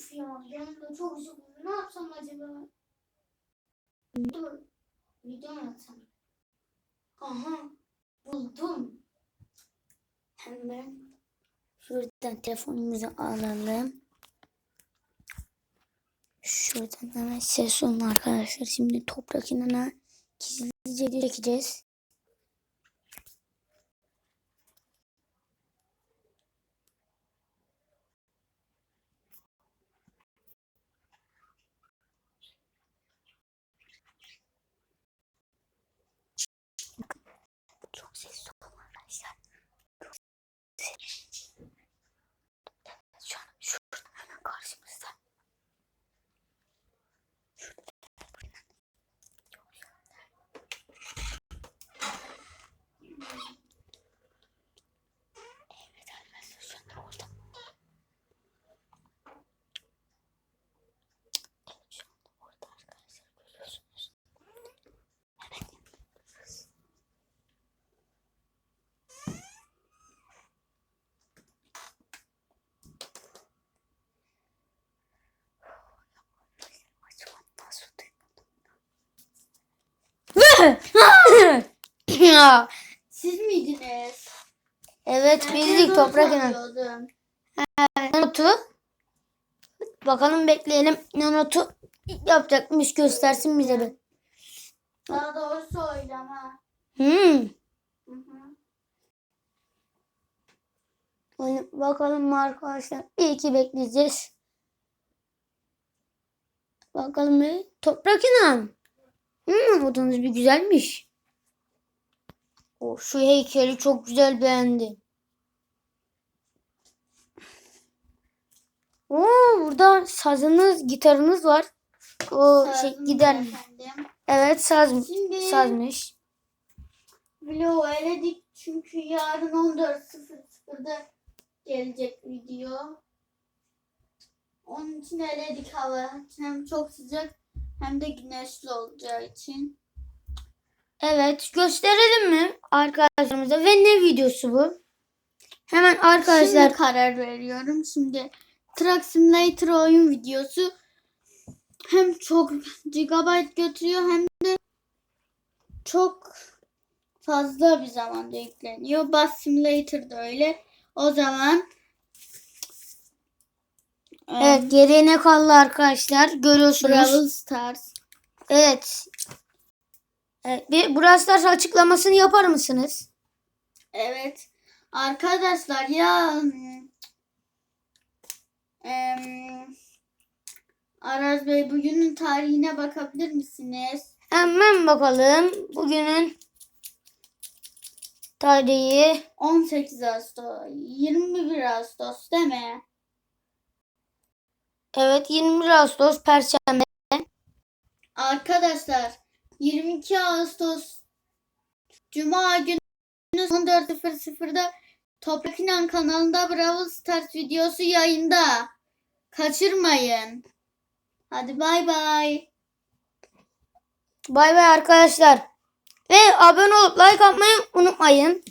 Uf ya canım çok sıkıldı. Ne yapsam acaba? Dur. Video mu atsam? Aha. Buldum. Hemen şuradan telefonumuzu alalım. Şuradan hemen ses olun arkadaşlar. Şimdi toprak inana gizlice çekeceğiz. Çok sessiz olun arkadaşlar. Çok sessiz. Şu an şurada hemen karşımızda. Şurada. Çok güzel. Evet arkadaşlar şu anda orada. Evet şu anda orada arkadaşlar görüyorsunuz. Hemen yanındayız. Acaba nasıl duymadım? ya. Siz miydiniz? Evet Ben bizdik de toprak doğru inan. Notu. Bakalım bekleyelim. Ne notu yapacakmış göstersin bize bir. Daha doğrusu oylama. Hmm. Hı hı. Hani Bakalım arkadaşlar. İyi ki bekleyeceğiz. Bakalım. Toprak inan. Hmm, odanız bir güzelmiş. O şu heykeli çok güzel beğendim. Oo, burada sazınız, gitarınız var. O şey Sağ olun gider. efendim. Evet saz, Şimdi sazmış. vlogu eledik çünkü yarın 14.00'da gelecek video. Onun için eledik hava. Hem çok sıcak hem de güneşli olacağı için. Evet gösterelim mi arkadaşlarımıza ve ne videosu bu? Hemen arkadaşlar Şimdi karar veriyorum. Şimdi Truck Simulator oyun videosu hem çok gigabyte götürüyor hem de çok fazla bir zamanda yükleniyor. Bus Simulator da öyle. O zaman evet geriye ne kaldı arkadaşlar görüyorsunuz. Brawl Stars. Evet. Evet, bir Brawl Stars açıklamasını yapar mısınız? Evet. Arkadaşlar ya em, Araz Bey bugünün tarihine bakabilir misiniz? Hemen bakalım. Bugünün tarihi 18 Ağustos, 21 Ağustos değil mi? Evet 21 Ağustos Perşembe. Arkadaşlar 22 Ağustos Cuma günü 14.00'da Toprak İnan kanalında Brawl Stars videosu yayında. Kaçırmayın. Hadi bay bay. Bay bay arkadaşlar. Ve abone olup like atmayı unutmayın.